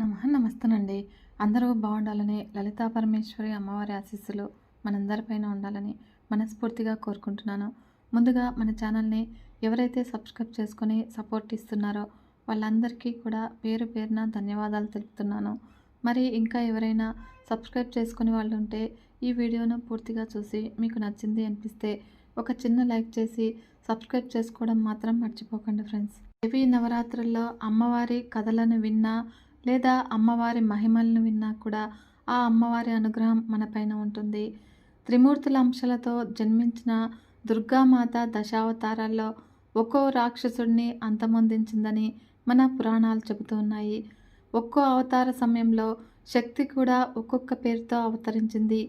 నమ నమస్తేనండి. అందరూ బాగుండాలని లలితా పరమేశ్వరి అమ్మవారి ఆశీస్సులు మనందరిపైన ఉండాలని మనస్ఫూర్తిగా కోరుకుంటున్నాను. ముందుగా మన ఛానల్ని ఎవరైతే సబ్స్క్రైబ్ చేసుకొని సపోర్ట్ ఇస్తున్నారో వాళ్ళందరికీ కూడా పేరు పేరున ధన్యవాదాలు తెలుపుతున్నాను. మరి ఇంకా ఎవరైనా సబ్స్క్రైబ్ చేసుకుని వాళ్ళు ఉంటే ఈ వీడియోను పూర్తిగా చూసి మీకు నచ్చింది అనిపిస్తే ఒక చిన్న లైక్ చేసి సబ్స్క్రైబ్ చేసుకోవడం మాత్రం మర్చిపోకండి ఫ్రెండ్స్. దేవి నవరాత్రుల్లో అమ్మవారి కథలను విన్నా లేదా అమ్మవారి మహిమలను విన్నా కూడా ఆ అమ్మవారి అనుగ్రహం మనపైన ఉంటుంది. త్రిమూర్తుల అంశాలతో జన్మించిన దుర్గామాత దశావతారాల్లో ఒక్కో రాక్షసుడిని అంతమొందించిందని మన పురాణాలు చెబుతూ ఉన్నాయి. ఒక్కో అవతార సమయంలో శక్తి కూడా ఒక్కొక్క పేరుతో అవతరించింది.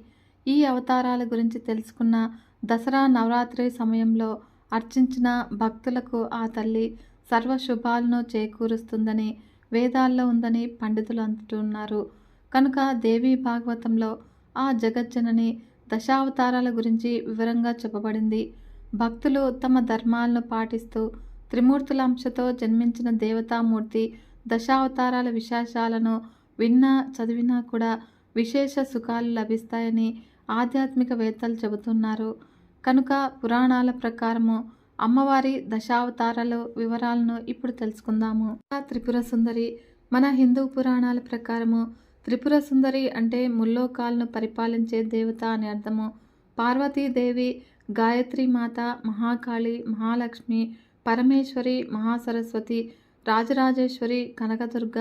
ఈ అవతారాల గురించి తెలుసుకున్న దసరా నవరాత్రి సమయంలో అర్చించిన భక్తులకు ఆ తల్లి సర్వ శుభాలను చేకూరుస్తుందని వేదాల్లో ఉందని పండితులు అంటున్నారు. కనుక దేవి భాగవతంలో ఆ జగజ్జనని దశావతారాల గురించి వివరంగా చెప్పబడింది. భక్తులు తమ ధర్మాలను పాటిస్తూ త్రిమూర్తుల అంశతో జన్మించిన దేవతామూర్తి దశావతారాల విశేషాలను విన్నా చదివినా కూడా విశేష సుఖాలు లభిస్తాయని ఆధ్యాత్మికవేత్తలు చెబుతున్నారు. కనుక పురాణాల ప్రకారము అమ్మవారి దశావతారాల వివరాలను ఇప్పుడు తెలుసుకుందాము. త్రిపుర సుందరి మన హిందూ పురాణాల ప్రకారము త్రిపుర సుందరి అంటే ముల్లోకాలను పరిపాలించే దేవత అని అర్థము. పార్వతీదేవి గాయత్రి మాత మహాకాళి మహాలక్ష్మి పరమేశ్వరి మహాసరస్వతి రాజరాజేశ్వరి కనకదుర్గ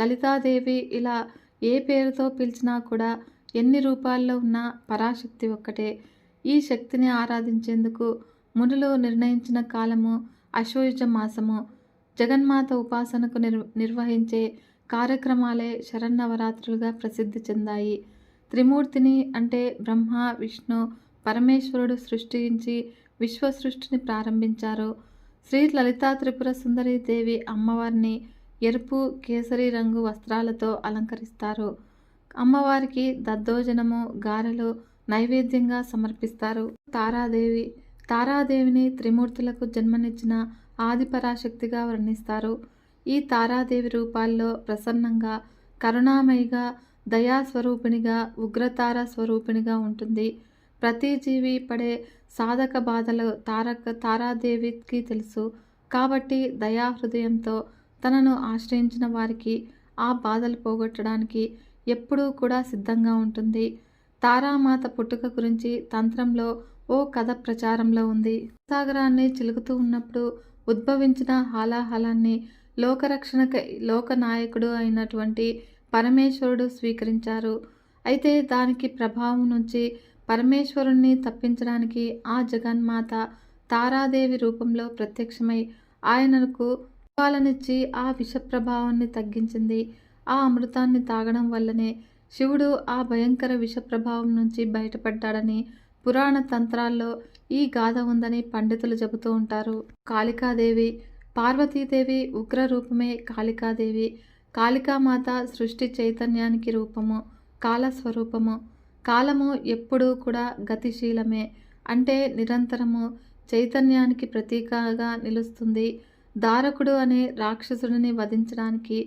లలితాదేవి ఇలా ఏ పేరుతో పిలిచినా కూడా ఎన్ని రూపాల్లో ఉన్న పరాశక్తి ఒక్కటే. ఈ శక్తిని ఆరాధించేందుకు మునులు నిర్ణయించిన కాలము అశ్వయుజ మాసము జగన్మాత ఉపాసనకు నిర్ నిర్వహించే కార్యక్రమాలే శరన్నవరాత్రులుగా ప్రసిద్ధి చెందాయి. త్రిమూర్తిని అంటే బ్రహ్మ విష్ణు పరమేశ్వరుడు సృష్టించి విశ్వ సృష్టిని ప్రారంభించారు. శ్రీ లలితా త్రిపుర సుందరి దేవి అమ్మవారిని ఎరుపు కేసరి రంగు వస్త్రాలతో అలంకరిస్తారు. అమ్మవారికి దద్దోజనము గారెలు నైవేద్యంగా సమర్పిస్తారు. తారాదేవి తారాదేవిని త్రిమూర్తులకు జన్మనిచ్చిన ఆదిపరాశక్తిగా వర్ణిస్తారు. ఈ తారాదేవి రూపాల్లో ప్రసన్నంగా కరుణామయిగా దయాస్వరూపిణిగా ఉగ్రతార స్వరూపిణిగా ఉంటుంది. ప్రతి జీవి పడే సాధక బాధలు తారక తారాదేవికి తెలుసు. కాబట్టి దయాహృదయంతో తనను ఆశ్రయించిన వారికి ఆ బాధలు పోగొట్టడానికి ఎప్పుడూ కూడా సిద్ధంగా ఉంటుంది. తారామాత పుట్టుక గురించి తంత్రంలో ఓ కథ ప్రచారంలో ఉంది. సాగరాన్ని చిలుకుతూ ఉన్నప్పుడు ఉద్భవించిన హాలాహలాన్ని లోకరక్షణక లోకనాయకుడు అయినటువంటి పరమేశ్వరుడు స్వీకరించారు. అయితే దానికి ప్రభావం నుంచి పరమేశ్వరుణ్ణి తప్పించడానికి ఆ జగన్మాత తారాదేవి రూపంలో ప్రత్యక్షమై ఆయనకు పాలనిచ్చి ఆ విష ప్రభావాన్ని తగ్గించింది. ఆ అమృతాన్ని తాగడం వల్లనే శివుడు ఆ భయంకర విష ప్రభావం నుంచి బయటపడ్డాడని పురాణ తంత్రాల్లో ఈ గాథ ఉందని పండితులు చెబుతూ ఉంటారు. కాళికాదేవి పార్వతీదేవి ఉగ్ర రూపమే కాళికాదేవి. కాళికామాత సృష్టి చైతన్యానికి రూపము కాలస్వరూపము. కాలము ఎప్పుడూ కూడా గతిశీలమే. అంటే నిరంతరము చైతన్యానికి ప్రతీకగా నిలుస్తుంది. దారకుడు అనే రాక్షసుడిని వధించడానికి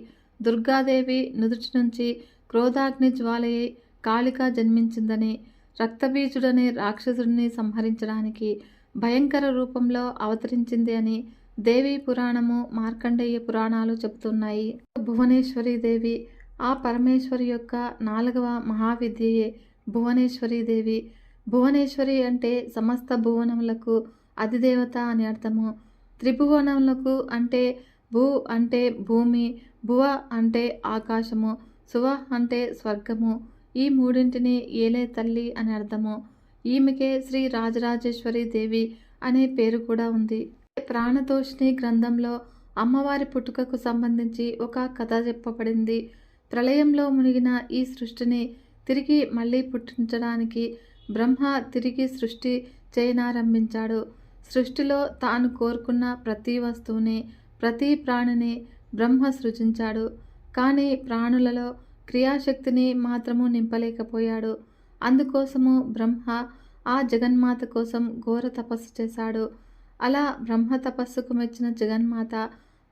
దుర్గాదేవి నుదుటి నుంచి క్రోధాగ్ని జ్వాలయ్యి కాళిక జన్మించిందని రక్తబీజుడనే రాక్షసుడిని సంహరించడానికి భయంకర రూపంలో అవతరించింది అని దేవి పురాణము మార్కండేయ పురాణాలు చెబుతున్నాయి. భువనేశ్వరి దేవి ఆ పరమేశ్వరి యొక్క నాలుగవ మహావిద్యయే భువనేశ్వరి దేవి. భువనేశ్వరి అంటే సమస్త భువనములకు అధిదేవత అని అర్థము. త్రిభువనములకు అంటే భూ అంటే భూమి భువ అంటే ఆకాశము సువ అంటే స్వర్గము ఈ మూడింటిని ఏలే తల్లి అని అర్థము? ఈమెకే శ్రీ రాజరాజేశ్వరి దేవి అనే పేరు కూడా ఉంది. ప్రాణతోషిణి గ్రంథంలో అమ్మవారి పుట్టుకకు సంబంధించి ఒక కథ చెప్పబడింది. ప్రళయంలో మునిగిన ఈ సృష్టిని తిరిగి మళ్ళీ పుట్టించడానికి బ్రహ్మ తిరిగి సృష్టి చేయనారంభించాడు. సృష్టిలో తాను కోరుకున్న ప్రతి వస్తువుని ప్రతి ప్రాణిని బ్రహ్మ సృజించాడు. కానీ ప్రాణులలో క్రియాశక్తిని మాత్రము నింపలేకపోయాడు. అందుకోసము బ్రహ్మ ఆ జగన్మాత కోసం ఘోర తపస్సు చేశాడు. అలా బ్రహ్మ తపస్సుకు మెచ్చిన జగన్మాత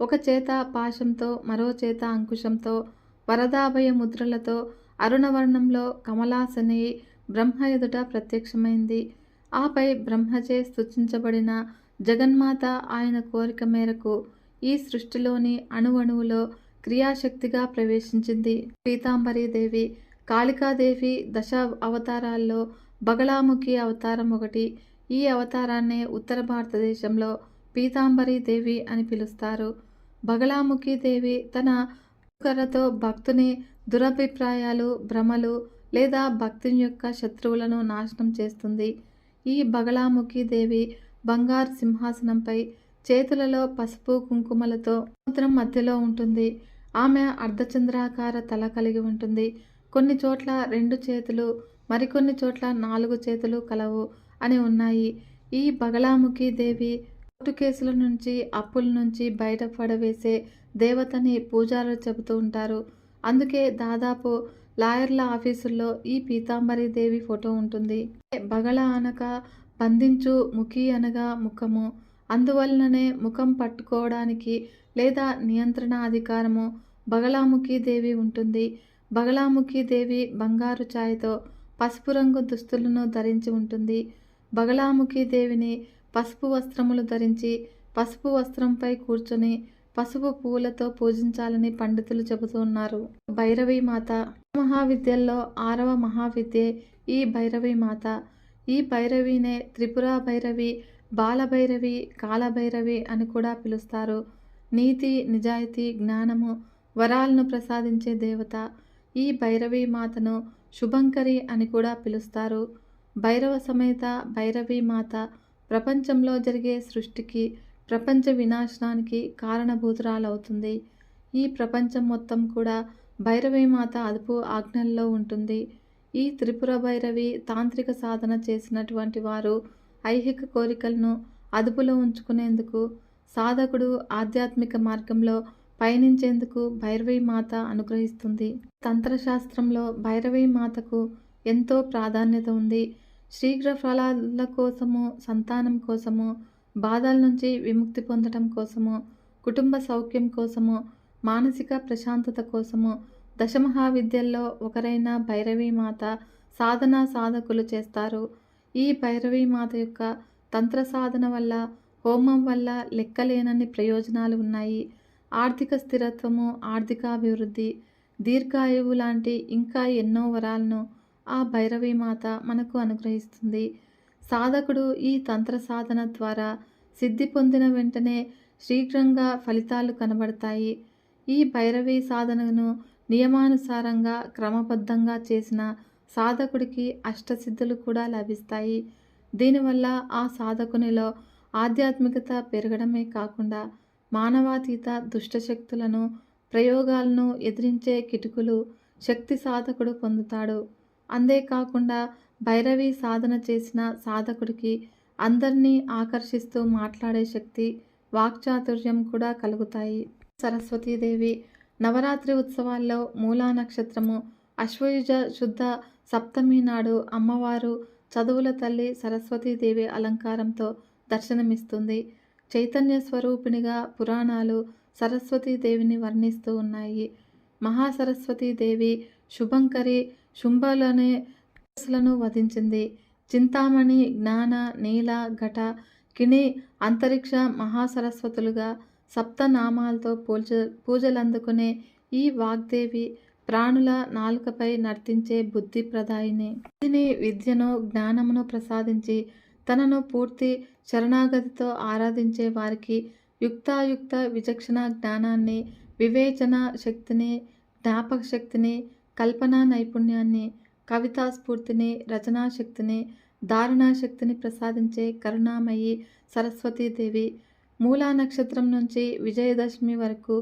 ఒక చేత పాశంతో మరో చేత అంకుశంతో వరదాభయ ముద్రలతో అరుణవర్ణంలో కమలాసని బ్రహ్మ ఎదుట ప్రత్యక్షమైంది. ఆపై బ్రహ్మచే స్తుతించబడిన జగన్మాత ఆయన కోరిక మేరకు ఈ సృష్టిలోని అణువణువులో క్రియాశక్తిగా ప్రవేశించింది. పీతాంబరీదేవి కాళికాదేవి దశ అవతారాల్లో బగళాముఖి అవతారం ఒకటి. ఈ అవతారాన్నే ఉత్తర భారతదేశంలో పీతాంబరీదేవి అని పిలుస్తారు. బగళాముఖి దేవి తన కర్రతో భక్తుని దురభిప్రాయాలు భ్రమలు లేదా భక్తుని యొక్క శత్రువులను నాశనం చేస్తుంది. ఈ బగళాముఖి దేవి బంగారు సింహాసనంపై చేతులలో పసుపు కుంకుమలతో సముద్రం మధ్యలో ఉంటుంది. ఆమె అర్ధచంద్రాకార తల కలిగి ఉంటుంది. కొన్ని చోట్ల రెండు చేతులు మరికొన్ని చోట్ల నాలుగు చేతులు కలవు అని ఉన్నాయి. ఈ బగలాముఖి దేవి కోర్టు కేసుల నుంచి అప్పుల నుంచి బయటపడవేసే దేవతని పూజారులు చెబుతూ ఉంటారు. అందుకే దాదాపు లాయర్ల ఆఫీసుల్లో ఈ పీతాంబరి దేవి ఫోటో ఉంటుంది. బగళ అనక బంధించు ముఖి అనగా ముఖము. అందువలననే ముఖం పట్టుకోవడానికి లేదా నియంత్రణ అధికారము బగళాముఖి దేవి ఉంటుంది. బగళాముఖి దేవి బంగారు ఛాయతో పసుపు రంగు దుస్తులను ధరించి ఉంటుంది. బగళాముఖి దేవిని పసుపు వస్త్రములు ధరించి పసుపు వస్త్రంపై కూర్చొని పసుపు పువ్వులతో పూజించాలని పండితులు చెబుతున్నారు భైరవి మాత. మహావిద్యల్లో ఆరవ మహావిద్యే ఈ భైరవి మాత. ఈ భైరవినే త్రిపుర భైరవి బాలభైరవి కాలభైరవి అని కూడా పిలుస్తారు. నీతి నిజాయితీ జ్ఞానము వరాలను ప్రసాదించే దేవత ఈ భైరవి మాతను శుభంకరి అని కూడా పిలుస్తారు. భైరవ సమేత భైరవి మాత ప్రపంచంలో జరిగే సృష్టికి ప్రపంచ వినాశనానికి కారణభూతురాలవుతుంది. ఈ ప్రపంచం మొత్తం కూడా భైరవి మాత అదుపు ఆజ్ఞల్లో ఉంటుంది. ఈ త్రిపుర భైరవి తాంత్రిక సాధన చేసినటువంటి వారు ఐహిక కోరికలను అదుపులో ఉంచుకునేందుకు సాధకుడు ఆధ్యాత్మిక మార్గంలో పయనించేందుకు భైరవీ మాత అనుగ్రహిస్తుంది. తంత్రశాస్త్రంలో భైరవీ మాతకు ఎంతో ప్రాధాన్యత ఉంది. శీఘ్ర ఫలాల కోసము సంతానం కోసము బాధల నుంచి విముక్తి పొందడం కోసము కుటుంబ సౌఖ్యం కోసము మానసిక ప్రశాంతత కోసము దశమహావిద్యల్లో ఒకరైన భైరవీ మాత సాధన సాధకులు చేస్తారు. ఈ భైరవీ మాత యొక్క తంత్ర సాధన వల్ల హోమం వల్ల లెక్కలేనన్ని ప్రయోజనాలు ఉన్నాయి. ఆర్థిక స్థిరత్వము ఆర్థికాభివృద్ధి దీర్ఘాయువు లాంటి ఇంకా ఎన్నో వరాలను ఆ భైరవీ మాత మనకు అనుగ్రహిస్తుంది. సాధకుడు ఈ తంత్ర సాధన ద్వారా సిద్ధి పొందిన వెంటనే శీఘ్రంగా ఫలితాలు కనబడతాయి. ఈ భైరవీ సాధనను నియమానుసారంగా క్రమబద్ధంగా చేసిన సాధకుడికి అష్టసిద్ధులు కూడా లభిస్తాయి. దీనివల్ల ఆ సాధకునిలో ఆధ్యాత్మికత పెరగడమే కాకుండా మానవాతీత దుష్టశక్తులను ప్రయోగాలను ఎదిరించే కిటుకులు శక్తి సాధకుడు పొందుతాడు. అంతేకాకుండా భైరవి సాధన చేసిన సాధకుడికి అందరినీ ఆకర్షిస్తూ మాట్లాడే శక్తి వాక్చాతుర్యం కూడా కలుగుతాయి. సరస్వతీదేవి నవరాత్రి ఉత్సవాల్లో మూలా నక్షత్రము అశ్వయుజ శుద్ధ సప్తమి నాడు అమ్మవారు చదువుల తల్లి సరస్వతీదేవి అలంకారంతో దర్శనమిస్తుంది. చైతన్య స్వరూపిణిగా పురాణాలు సరస్వతీదేవిని వర్ణిస్తూ ఉన్నాయి. మహాసరస్వతీదేవి శుభంకరి శుంభలనే రాక్షసులను వధించింది. చింతామణి జ్ఞాన నీల ఘట కిణి అంతరిక్ష మహాసరస్వతులుగా సప్తనామాలతో పూజ పూజలందుకునే ఈ వాగ్దేవి ప్రాణుల నాలుకపై నర్తించే బుద్ధి ప్రదాయిని బుద్ధిని విద్యను జ్ఞానమును ప్రసాదించి తనను పూర్తి శరణాగతితో ఆరాధించే వారికి యుక్తాయుక్త విచక్షణ జ్ఞానాన్ని వివేచన శక్తిని జ్ఞాపక శక్తిని కల్పనా నైపుణ్యాన్ని కవితా స్ఫూర్తిని రచనా శక్తిని దారుణా శక్తిని ప్రసాదించే కరుణామయి సరస్వతీదేవి మూలా నక్షత్రం నుంచి విజయదశమి వరకు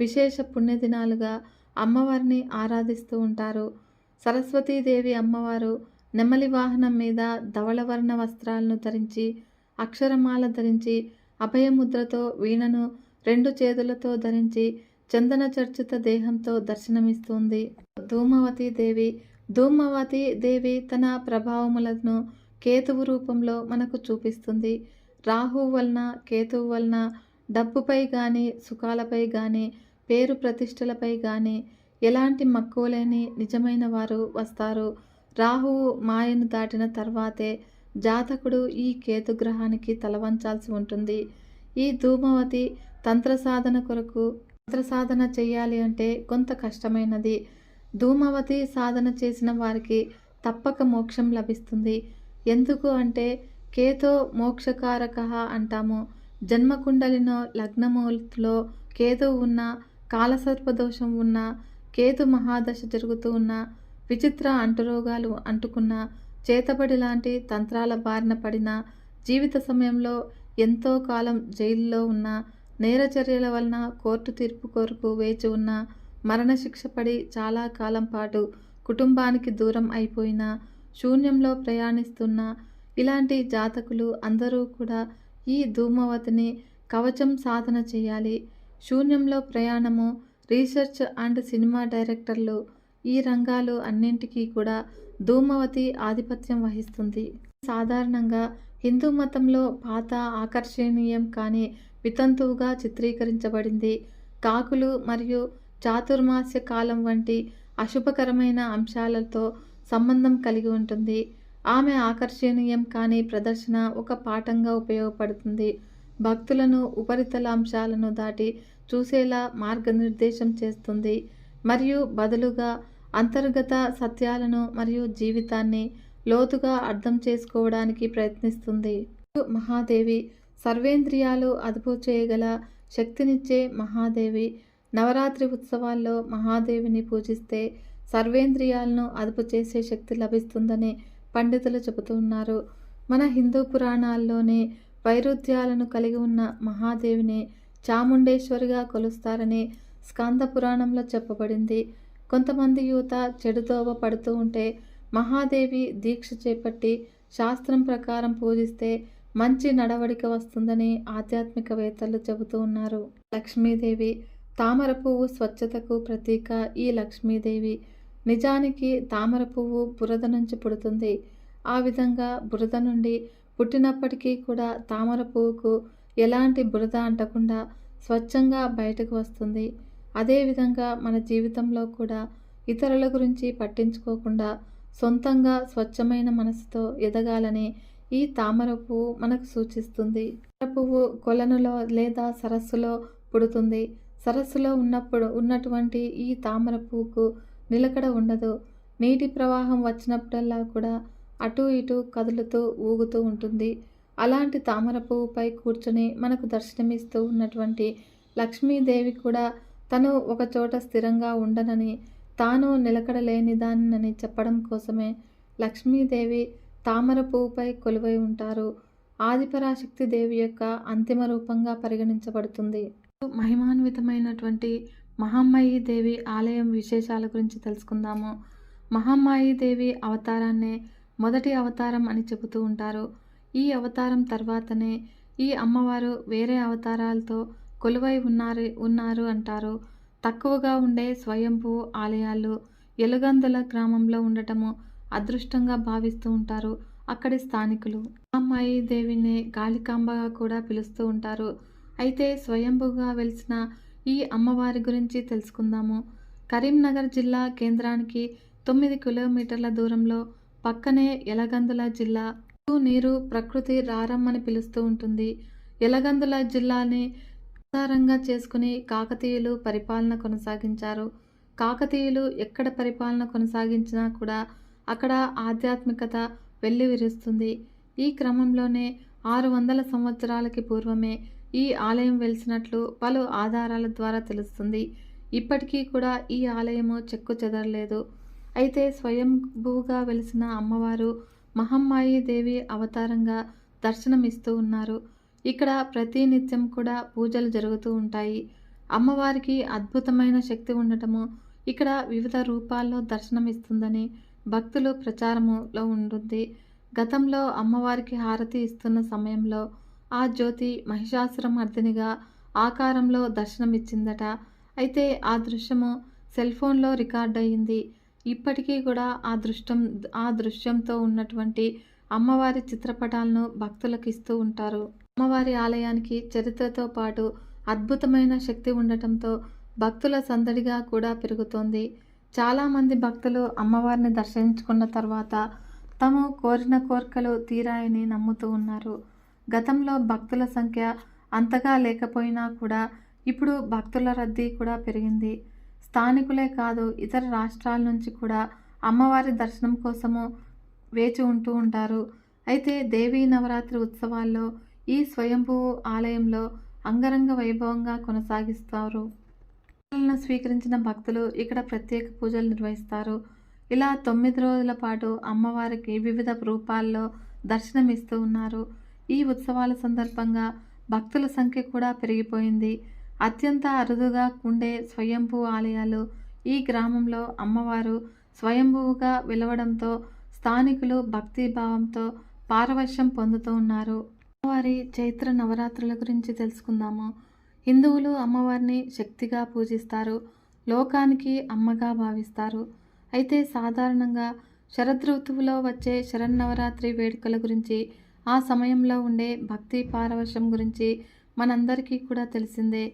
విశేష పుణ్యదినాలుగా అమ్మవారిని ఆరాధిస్తూ ఉంటారు. సరస్వతీదేవి అమ్మవారు నెమలి వాహనం మీద ధవళవర్ణ వస్త్రాలను ధరించి అక్షరమాల ధరించి అభయముద్రతో వీణను రెండు చేతులతో ధరించి చందన చర్చిత దేహంతో దర్శనమిస్తుంది. ధూమవతి దేవి ధూమవతి దేవి తన ప్రభావములను కేతువు రూపంలో మనకు చూపిస్తుంది. రాహు వలన కేతువు వలన డబ్బుపై కానీ సుఖాలపై కానీ పేరు ప్రతిష్టలపై కానీ ఎలాంటి మక్కువలేని నిజమైన వారు వస్తారు. రాహువు మాయను దాటిన తర్వాతే జాతకుడు ఈ కేతుగ్రహానికి తలవంచాల్సి ఉంటుంది. ఈ ధూమవతి తంత్ర సాధన కొరకు తంత్ర సాధన చేయాలి అంటే కొంత కష్టమైనది. ధూమవతి సాధన చేసిన వారికి తప్పక మోక్షం లభిస్తుంది. ఎందుకు అంటే కేతో మోక్షకారక అంటాము. జన్మకుండలినో లగ్నమూలతో కేతు ఉన్న కాలసర్పదోషం ఉన్న కేతు మహాదశ జరుగుతూ ఉన్న విచిత్ర అంటురోగాలు అంటుకున్న చేతబడి లాంటి తంత్రాల బారిన పడిన జీవిత సమయంలో ఎంతో కాలం జైల్లో ఉన్న నేర చర్యల వలన కోర్టు తీర్పు కొరకు వేచి ఉన్న మరణశిక్ష పడి చాలా కాలం పాటు కుటుంబానికి దూరం అయిపోయిన శూన్యంలో ప్రయాణిస్తున్న ఇలాంటి జాతకులు అందరూ కూడా ఈ ధూమవతిని కవచం సాధన చేయాలి శూన్యంలో ప్రయాణము రీసెర్చ్ అండ్ సినిమా డైరెక్టర్లు ఈ రంగాలు అన్నింటికీ కూడా ధూమవతి ఆధిపత్యం వహిస్తుంది. సాధారణంగా హిందూ మతంలో పాత ఆకర్షణీయం కానీ వితంతువుగా చిత్రీకరించబడింది. కాకులు మరియు చాతుర్మాస్య కాలం వంటి అశుభకరమైన అంశాలతో సంబంధం కలిగి ఉంటుంది. ఆమె ఆకర్షణీయం కానీ ప్రదర్శన ఒక పాఠంగా ఉపయోగపడుతుంది. భక్తులను ఉపరితల అంశాలను దాటి చూసేలా మార్గనిర్దేశం చేస్తుంది. మరియు బదులుగా అంతర్గత సత్యాలను మరియు జీవితాన్ని లోతుగా అర్థం చేసుకోవడానికి ప్రయత్నిస్తుంది. మహాదేవి సర్వేంద్రియాలు అదుపు చేయగల శక్తినిచ్చే మహాదేవి నవరాత్రి ఉత్సవాల్లో మహాదేవిని పూజిస్తే సర్వేంద్రియాలను అదుపు చేసే శక్తి లభిస్తుందని పండితులు చెబుతున్నారు మన హిందూ పురాణాల్లోనే వైరుధ్యాలను కలిగి ఉన్న మహాదేవిని చాముండేశ్వరిగా కొలుస్తారని స్కంద పురాణంలో చెప్పబడింది. కొంతమంది యువత చెడుదోవ పడుతూ ఉంటే మహాదేవి దీక్ష చేపట్టి శాస్త్రం ప్రకారం పూజిస్తే మంచి నడవడిక వస్తుందని ఆధ్యాత్మికవేత్తలు చెబుతూ ఉన్నారు. లక్ష్మీదేవి తామర పువ్వు స్వచ్ఛతకు ప్రతీక ఈ లక్ష్మీదేవి. నిజానికి తామర పువ్వు బురద నుంచి పుడుతుంది. ఆ విధంగా బురద నుండి పుట్టినప్పటికీ కూడా తామర పువ్వుకు ఎలాంటి బురద అంటకుండా స్వచ్ఛంగా బయటకు వస్తుంది. అదేవిధంగా మన జీవితంలో కూడా ఇతరుల గురించి పట్టించుకోకుండా సొంతంగా స్వచ్ఛమైన మనసుతో ఎదగాలని ఈ తామర పువ్వు మనకు సూచిస్తుంది. తామర పువ్వు కొలనులో లేదా సరస్సులో పుడుతుంది. సరస్సులో ఉన్నప్పుడు ఉన్నటువంటి ఈ తామర పువ్వుకు నిలకడ ఉండదు. నీటి ప్రవాహం వచ్చినప్పుడల్లా కూడా అటూ ఇటూ కదులుతూ ఊగుతూ ఉంటుంది. అలాంటి తామర పువ్వుపై కూర్చొని మనకు దర్శనమిస్తూ ఉన్నటువంటి లక్ష్మీదేవి కూడా తను ఒక చోట స్థిరంగా ఉండనని తాను నిలకడలేని దానినని చెప్పడం కోసమే లక్ష్మీదేవి తామర పువ్వుపై కొలువై ఉంటారు. ఆదిపరాశక్తి దేవి యొక్క అంతిమ రూపంగా పరిగణించబడుతుంది. మహిమాన్వితమైనటువంటి మహామాయి దేవి ఆలయం విశేషాల గురించి తెలుసుకుందాము. మహామాయి దేవి అవతారాన్నే మొదటి అవతారం అని చెబుతూ ఉంటారు. ఈ అవతారం తర్వాతనే ఈ అమ్మవారు వేరే అవతారాలతో కొలువై ఉన్నారు ఉన్నారు అంటారు. తక్కువగా ఉండే స్వయంభూ ఆలయాలు ఎలుగందుల గ్రామంలో ఉండటము అదృష్టంగా భావిస్తూ ఉంటారు అక్కడి స్థానికులు. అమ్మాయి దేవిని కాళికాంబగా కూడా పిలుస్తూ ఉంటారు. అయితే స్వయంభుగా వెలిసిన ఈ అమ్మవారి గురించి తెలుసుకుందాము. కరీంనగర్ జిల్లా కేంద్రానికి తొమ్మిది కిలోమీటర్ల దూరంలో పక్కనే ఎలగందుల జిల్లా నీరు ప్రకృతి రారమ్మని పిలుస్తూ ఉంటుంది. ఎలగందుల జిల్లాని ఆధారంగా చేసుకుని కాకతీయులు పరిపాలన కొనసాగించారు. కాకతీయులు ఎక్కడ పరిపాలన కొనసాగించినా కూడా అక్కడ ఆధ్యాత్మికత వెల్లివిరుస్తుంది. ఈ క్రమంలోనే ఆరు వందల సంవత్సరాలకి పూర్వమే ఈ ఆలయం వెలిసినట్లు పలు ఆధారాల ద్వారా తెలుస్తుంది. ఇప్పటికీ కూడా ఈ ఆలయము చెక్కు చెదరలేదు. అయితే స్వయంభూగా వెలిసిన అమ్మవారు మహమ్మాయి దేవి అవతారంగా దర్శనమిస్తూ ఉన్నారు. ఇక్కడ ప్రతినిత్యం కూడా పూజలు జరుగుతూ ఉంటాయి. అమ్మవారికి అద్భుతమైన శక్తి ఉండటము ఇక్కడ వివిధ రూపాల్లో దర్శనమిస్తుందని భక్తులు ప్రచారములో ఉంటుంది గతంలో అమ్మవారికి హారతి ఇస్తున్న సమయంలో ఆ జ్యోతి మహిషాసురమర్దినిగా ఆకారంలో దర్శనమిచ్చిందట. అయితే ఆ దృశ్యము సెల్ ఫోన్లో రికార్డ్ అయ్యింది ఇప్పటికీ కూడా ఆ దృష్టం ఆ దృశ్యంతో ఉన్నటువంటి అమ్మవారి చిత్రపటాలను భక్తులకు ఇస్తూ ఉంటారు. అమ్మవారి ఆలయానికి చరిత్రతో పాటు అద్భుతమైన శక్తి ఉండటంతో భక్తుల సందడిగా కూడా పెరుగుతోంది. చాలామంది భక్తులు అమ్మవారిని దర్శించుకున్న తర్వాత తాము కోరిన కోరికలు తీరాయని నమ్ముతూ ఉన్నారు. గతంలో భక్తుల సంఖ్య అంతగా లేకపోయినా కూడా ఇప్పుడు భక్తుల రద్దీ కూడా పెరిగింది. స్థానికులే కాదు ఇతర రాష్ట్రాల నుంచి కూడా అమ్మవారి దర్శనం కోసము వేచి ఉంటూ ఉంటారు. అయితే దేవీ నవరాత్రి ఉత్సవాల్లో ఈ స్వయంభూ ఆలయంలో అంగరంగ వైభవంగా కొనసాగిస్తారు. స్వీకరించిన భక్తులు ఇక్కడ ప్రత్యేక పూజలు నిర్వహిస్తారు. ఇలా తొమ్మిది రోజుల పాటు అమ్మవారికి వివిధ రూపాల్లో దర్శనమిస్తూ ఉన్నారు. ఈ ఉత్సవాల సందర్భంగా భక్తుల సంఖ్య కూడా పెరిగిపోయింది. అత్యంత అరుదుగా ఉండే స్వయంభూ ఆలయాలు ఈ గ్రామంలో అమ్మవారు స్వయంభువుగా వెలవడంతో స్థానికులు భక్తిభావంతో పారవశ్యం పొందుతూ ఉన్నారు. అమ్మవారి చైత్ర నవరాత్రుల గురించి తెలుసుకుందాము. హిందువులు అమ్మవారిని శక్తిగా పూజిస్తారు లోకానికి అమ్మగా భావిస్తారు. అయితే సాధారణంగా శరదృతువులో వచ్చే శరన్నవరాత్రి వేడుకల గురించి ఆ సమయంలో ఉండే భక్తి పారవశ్యం గురించి మనందరికీ కూడా తెలిసిందే.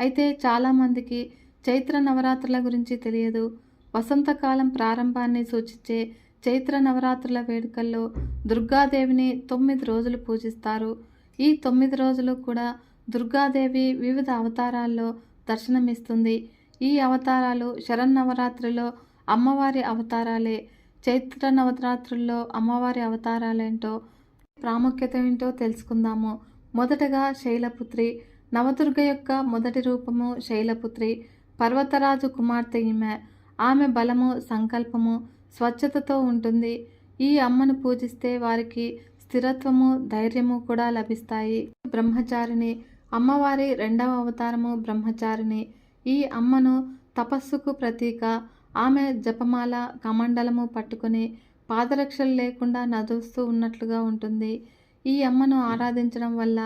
అయితే చాలామందికి చైత్ర నవరాత్రుల గురించి తెలియదు. వసంతకాలం ప్రారంభాన్ని సూచించే చైత్ర నవరాత్రుల వేడుకల్లో దుర్గాదేవిని తొమ్మిది రోజులు పూజిస్తారు. ఈ తొమ్మిది రోజులు కూడా దుర్గాదేవి వివిధ అవతారాల్లో దర్శనమిస్తుంది. ఈ అవతారాలు శరన్నవరాత్రిలో అమ్మవారి అవతారాలే. చైత్ర నవరాత్రుల్లో అమ్మవారి అవతారాలేంటో ప్రాముఖ్యత ఏంటో తెలుసుకుందాము. మొదటగా శైలపుత్రి నవదుర్గ యొక్క మొదటి రూపము శైలపుత్రి పర్వతరాజు కుమార్తె ఈమె. ఆమె బలము సంకల్పము స్వచ్ఛతతో ఉంటుంది. ఈ అమ్మను పూజిస్తే వారికి స్థిరత్వము ధైర్యము కూడా లభిస్తాయి. బ్రహ్మచారిణి. అమ్మవారి రెండవ అవతారము బ్రహ్మచారిణి. ఈ అమ్మను తపస్సుకు ప్రతీక. ఆమె జపమాల కమండలము పట్టుకొని పాదరక్షలు లేకుండా నదుస్తూ ఉన్నట్లుగా ఉంటుంది. ఈ అమ్మను ఆరాధించడం వల్ల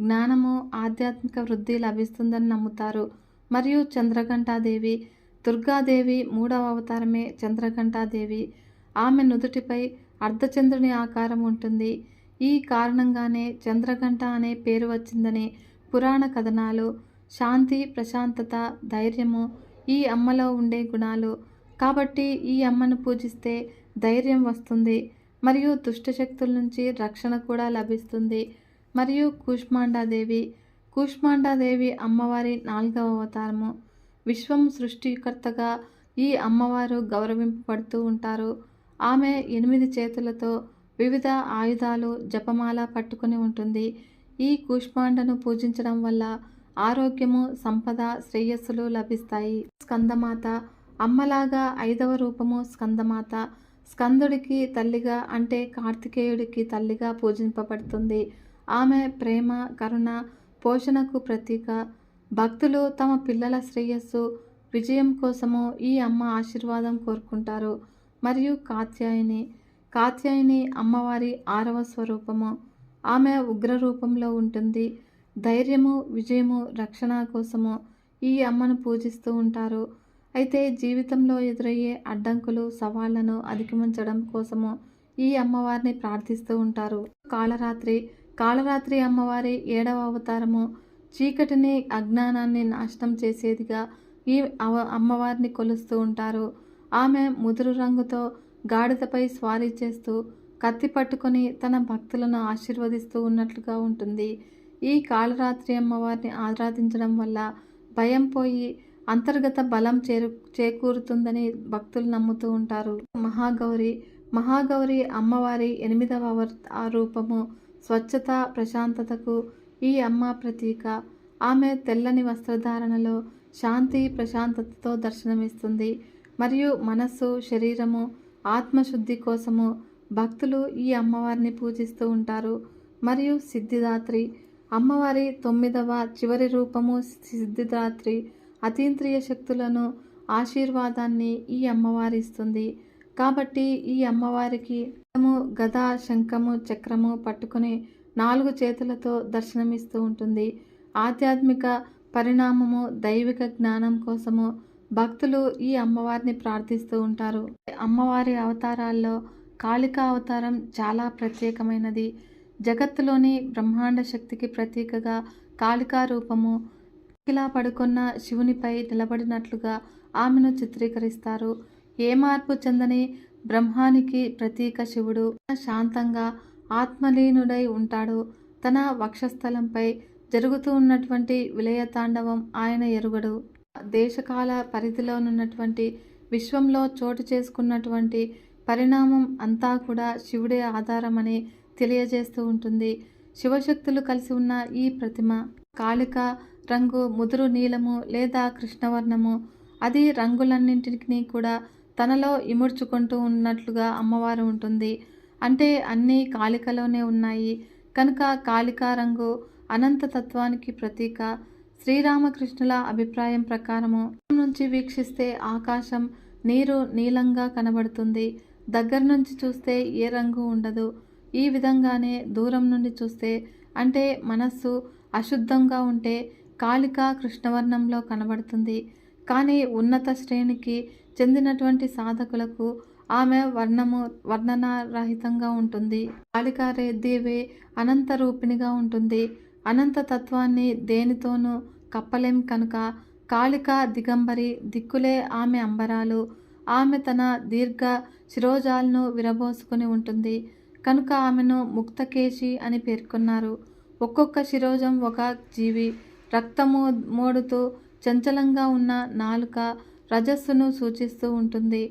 జ్ఞానము ఆధ్యాత్మిక వృద్ధి లభిస్తుందని నమ్ముతారు. మరియు చంద్రఘంటాదేవి దుర్గాదేవి మూడవ అవతారమే చంద్రఘంటాదేవి. ఆమె నుదుటిపై అర్ధచంద్రుని ఆకారం ఉంటుంది. ఈ కారణంగానే చంద్రఘంట అనే పేరు వచ్చిందని పురాణ కథనాలు శాంతి ప్రశాంతత ధైర్యము ఈ అమ్మలో ఉండే గుణాలు. కాబట్టి ఈ అమ్మను పూజిస్తే ధైర్యం వస్తుంది. మరియు దుష్టశక్తుల నుంచి రక్షణ కూడా లభిస్తుంది. మరియు కూష్మాండాదేవి. కూష్మాండాదేవి అమ్మవారి నాలుగవ అవతారము. విశ్వం సృష్టికర్తగా ఈ అమ్మవారు గౌరవింపబడుతూ ఉంటారు. ఆమె ఎనిమిది చేతులతో వివిధ ఆయుధాలు జపమాల పట్టుకుని ఉంటుంది. ఈ కూష్మాండను పూజించడం వల్ల ఆరోగ్యము సంపద శ్రేయస్సులు లభిస్తాయి. స్కందమాత. అమ్మలాగా ఐదవ రూపము స్కందమాత. స్కందుడికి తల్లిగా అంటే కార్తికేయుడికి తల్లిగా పూజింపబడుతుంది. ఆమె ప్రేమ కరుణ పోషణకు ప్రతీక. భక్తులు తమ పిల్లల శ్రేయస్సు విజయం కోసము ఈ అమ్మ ఆశీర్వాదం కోరుకుంటారు. మరియు కాత్యాయని కాత్యాయని అమ్మవారి ఆరవ స్వరూపము. ఆమె ఉగ్ర రూపంలో ఉంటుంది. ధైర్యము విజయము రక్షణ కోసము ఈ అమ్మను పూజిస్తూ ఉంటారు. అయితే జీవితంలో ఎదురయ్యే అడ్డంకులు సవాళ్ళను అధిగమించడం కోసము ఈ అమ్మవారిని ప్రార్థిస్తూ ఉంటారు. కాలరాత్రి కాళరాత్రి అమ్మవారి ఏడవ అవతారము. చీకటిని అజ్ఞానాన్ని నాశనం చేసేదిగా ఈ అవ అమ్మవారిని కొలుస్తూ ఉంటారు. ఆమె ముదురు రంగుతో గాడిదపై స్వారీ చేస్తూ కత్తి పట్టుకొని తన భక్తులను ఆశీర్వదిస్తూ ఉన్నట్లుగా ఉంటుంది. ఈ కాళరాత్రి అమ్మవారిని ఆరాధించడం వల్ల భయం పోయి అంతర్గత బలం చేరు చేకూరుతుందని భక్తులు నమ్ముతూ ఉంటారు. మహాగౌరి మహాగౌరి అమ్మవారి ఎనిమిదవ రూపము. స్వచ్ఛత ప్రశాంతతకు ఈ అమ్మ ప్రతీక. ఆమె తెల్లని వస్త్రధారణలో శాంతి ప్రశాంతతతో దర్శనమిస్తుంది. మరియు మనస్సు శరీరము ఆత్మశుద్ధి కోసము భక్తులు ఈ అమ్మవారిని పూజిస్తూ ఉంటారు. మరియు సిద్ధిదాత్రి. అమ్మవారి తొమ్మిదవ చివరి రూపము సిద్ధిదాత్రి. అతీంద్రియ శక్తులను ఆశీర్వాదాన్ని ఈ అమ్మవారి ఇస్తుంది కాబట్టి ఈ అమ్మవారికి గద శంఖము చక్రము పట్టుకుని నాలుగు చేతులతో దర్శనమిస్తూ ఉంటుంది. ఆధ్యాత్మిక పరిణామము దైవిక జ్ఞానం కోసము భక్తులు ఈ అమ్మవారిని ప్రార్థిస్తూ ఉంటారు. అమ్మవారి అవతారాల్లో కాళికా అవతారం చాలా ప్రత్యేకమైనది. జగత్తులోని బ్రహ్మాండ శక్తికి ప్రతీకగా కాళికా రూపము ఇలా పడుకున్న శివునిపై నిలబడినట్లుగా ఆమెను చిత్రీకరిస్తారు. ఏ మార్పు చెందని బ్రహ్మానికి ప్రతీక శివుడు. శాంతంగా ఆత్మలీనుడై ఉంటాడు. తన వక్షస్థలంపై జరుగుతూ ఉన్నటువంటి విలయతాండవం ఆయన ఎరుగడు. దేశకాల పరిధిలోనున్నటువంటి విశ్వంలో చోటు చేసుకున్నటువంటి పరిణామం అంతా కూడా శివుడే ఆధారమని తెలియజేస్తూ ఉంటుంది. శివశక్తులు కలిసి ఉన్న ఈ ప్రతిమ కాళిక రంగు ముదురు నీలము లేదా కృష్ణవర్ణము అది రంగులన్నింటినీ కూడా తనలో ఇముడ్చుకుంటూ ఉన్నట్లుగా అమ్మవారు ఉంటుంది. అంటే అన్నీ కాళికలోనే ఉన్నాయి. కనుక కాళికా రంగు అనంత తత్వానికి ప్రతీక. శ్రీరామకృష్ణుల అభిప్రాయం ప్రకారము నుంచి వీక్షిస్తే ఆకాశం నీరు నీలంగా కనబడుతుంది. దగ్గర నుంచి చూస్తే ఏ రంగు ఉండదు. ఈ విధంగానే దూరం నుండి చూస్తే అంటే మనస్సు అశుద్ధంగా ఉంటే కాళిక కృష్ణవర్ణంలో కనబడుతుంది. కానీ ఉన్నత శ్రేణికి చెందినటువంటి సాధకులకు ఆమె వర్ణము వర్ణనారహితంగా ఉంటుంది. కాళికారే దేవి అనంత రూపిణిగా ఉంటుంది. అనంత తత్వాన్ని దేనితోనూ కప్పలేం కనుక కాళిక దిగంబరి దిక్కులే ఆమె అంబరాలు. ఆమె తన దీర్ఘ శిరోజాలను విరబోసుకుని ఉంటుంది. కనుక ఆమెను ముక్తకేశి అని పేర్కొన్నారు. ఒక్కొక్క శిరోజం ఒక జీవి. రక్తము మోడుతూ చంచలంగా ఉన్న నాలుక రజస్సును సూచిస్తూ ఉంటుంది.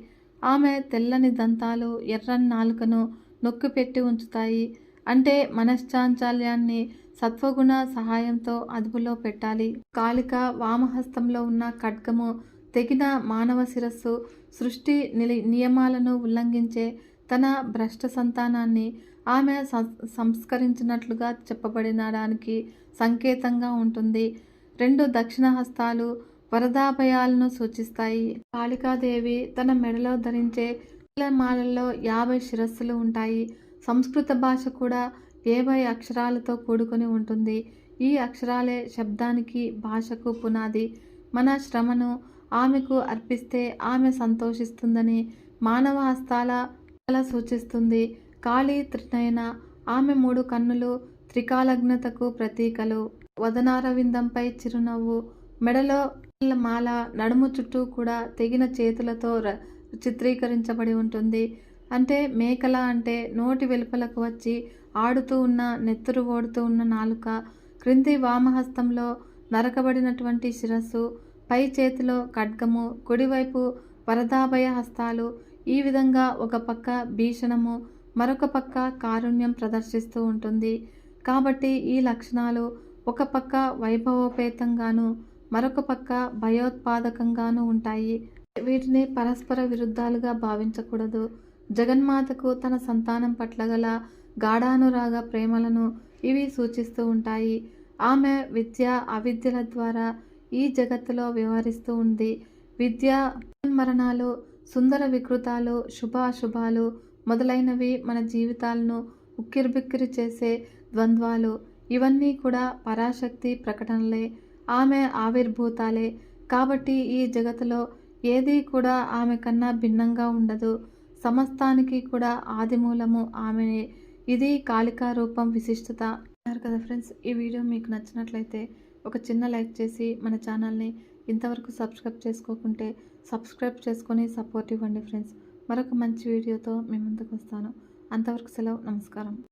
ఆమె తెల్లని దంతాలు ఎర్రని నాలుకను నొక్కి పెట్టి ఉంచుతాయి. అంటే మనశ్చాంచాల్యాన్ని సత్వగుణ సహాయంతో అదుపులో పెట్టాలి. కాళిక వామహస్తంలో ఉన్న ఖడ్గము తెగిన మానవ శిరస్సు సృష్టి నిలి నియమాలను ఉల్లంఘించే తన భ్రష్ట సంతానాన్ని ఆమె సంస్కరించినట్లుగా చెప్పబడినడానికి సంకేతంగా ఉంటుంది. రెండు దక్షిణ హస్తాలు వరదాభయాలను సూచిస్తాయి. కాళికాదేవి తన మెడలో ధరించే మాలల్లో యాభై శిరస్సులు ఉంటాయి. సంస్కృత భాష కూడా ఏభై అక్షరాలతో కూడుకొని ఉంటుంది. ఈ అక్షరాలే శబ్దానికి భాషకు పునాది. మన శ్రమను ఆమెకు అర్పిస్తే ఆమె సంతోషిస్తుందని మానవ హస్తాల సూచిస్తుంది. కాళీ త్రినయన ఆమె మూడు కన్నులు త్రికాలగ్నతకు ప్రతీకలు. వదనారవిందంపై చిరునవ్వు మెడలో మాల నడుము చుట్టూ కూడా తెగిన చేతులతో చిత్రీకరించబడి ఉంటుంది. అంటే మేకల అంటే నోటి వెలుపలకు వచ్చి ఆడుతూ ఉన్న నెత్తురు ఓడుతూ ఉన్న నాలుక క్రింది వామహస్తంలో నరకబడినటువంటి శిరస్సు పై చేతిలో ఖడ్గము కుడివైపు వరదాభయ హస్తాలు ఈ విధంగా ఒక పక్క భీషణము మరొక పక్క కారుణ్యం ప్రదర్శిస్తూ ఉంటుంది. కాబట్టి ఈ లక్షణాలు ఒక పక్క వైభవోపేతంగాను మరొక పక్క భయోత్పాదకంగాను ఉంటాయి. వీటిని పరస్పర విరుద్ధాలుగా భావించకూడదు. జగన్మాతకు తన సంతానం పట్ల గల గాఢానురాగ ప్రేమలను ఇవి సూచిస్తూ ఉంటాయి. ఆమె విద్య అవిద్యల ద్వారా ఈ జగత్తులో వ్యవహరిస్తూ ఉంది. విద్య మరణాలు సుందర వికృతాలు శుభ అశుభాలు మొదలైనవి మన జీవితాలను ఉక్కిరిబిక్కిరి చేసే ద్వంద్వాలు. ఇవన్నీ కూడా పరాశక్తి ప్రకటనలే. ఆమె ఆవిర్భూతాలే. కాబట్టి ఈ జగత్తులో ఏది కూడా ఆమె కన్నా భిన్నంగా ఉండదు. సమస్తానికి కూడా ఆదిమూలము ఆమెనే. ఇది కాళికా రూపం విశిష్టత. అన్నారు కదా ఫ్రెండ్స్ ఈ వీడియో మీకు నచ్చినట్లయితే ఒక చిన్న లైక్ చేసి మన ఛానల్ని ఇంతవరకు సబ్స్క్రైబ్ చేసుకోకుంటే సబ్స్క్రైబ్ చేసుకొని సపోర్ట్ ఇవ్వండి ఫ్రెండ్స్. మరొక మంచి వీడియోతో మీ ముందుకు వస్తాను. అంతవరకు సెలవు నమస్కారం.